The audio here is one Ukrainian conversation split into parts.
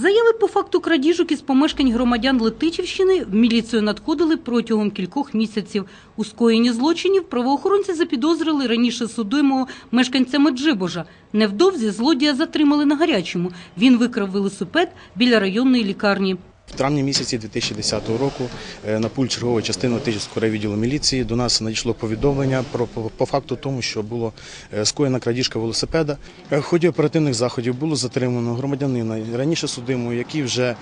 Заяви по факту крадіжок із помешкань громадян Летичівщини в міліцію надходили протягом кількох місяців. У скоєнні злочинів правоохоронці запідозрили раніше судимого мешканця Меджибожа. Невдовзі злодія затримали на гарячому. Він викрав велосипед біля районної лікарні. В травні місяці 2010 року е, на пульт чергової частини Тижівського райвідділу міліції до нас надійшло повідомлення про по, по факту тому, що було е, скоєна крадіжка велосипеда. Е, В ході оперативних заходів було затримано громадянина раніше судимого, який вже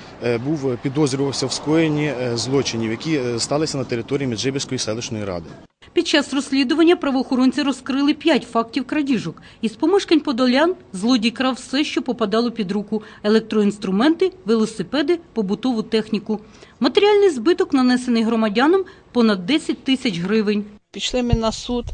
був підозрювався в скоєнні злочинів, які сталися на території Меджибірської селищної ради. Під час розслідування правоохоронці розкрили п'ять фактів крадіжок. Із помешкань подолян злодій крав все, що попадало під руку – електроінструменти, велосипеди, побутову техніку. Матеріальний збиток, нанесений громадянам, понад 10 тисяч гривень. Пішли ми на суд.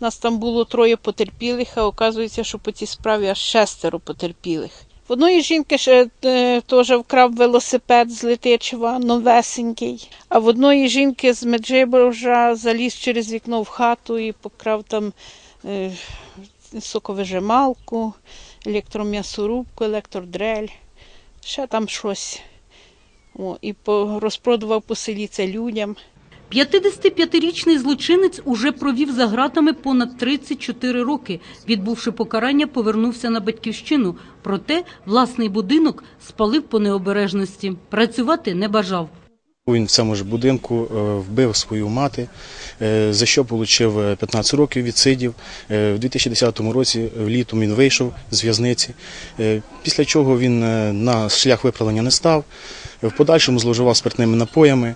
Нас там було троє потерпілих, а оказується, що по цій справі аж шестеро потерпілих. В одної жінки ще е, теж вкрав велосипед з Летичева, новесенький. А в одної жінки з Меджиборжа заліз через вікно в хату і покрав там е, соковижималку, електром'ясорубку, електродрель, ще там щось. О, і розпродував по селі це людям. 55-річний злочинець уже провів за ґратами понад 34 роки. Відбувши покарання, повернувся на батьківщину. Проте власний будинок спалив по необережності. Працювати не бажав. Він в цьому ж будинку е, вбив свою мати, е, за що отримав 15 років відсидів. Е, В 2010 році е, літом він вийшов з в'язниці, е, після чого він е, на шлях виправлення не став. В подальшому зловживав спиртними напоями.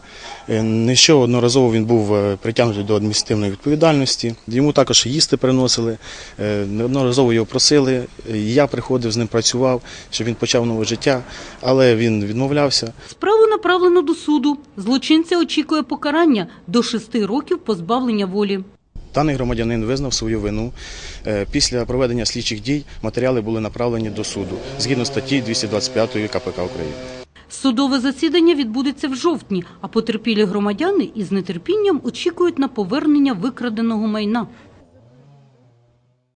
Е, що одноразово він був е, притягнутий до адміністративної відповідальності. Йому також їсти приносили, е, неодноразово його просили. Я приходив з ним працював, щоб він почав нове життя, але він відмовлявся. Справу направлено до суду. Злочинця очікує покарання до 6 років позбавлення волі. Даний громадянин визнав свою вину. Е, Після проведення слідчих дій матеріали були направлені до суду згідно статті 225 КПК України. Судове засідання відбудеться в жовтні, а потерпілі громадяни із нетерпінням очікують на повернення викраденого майна.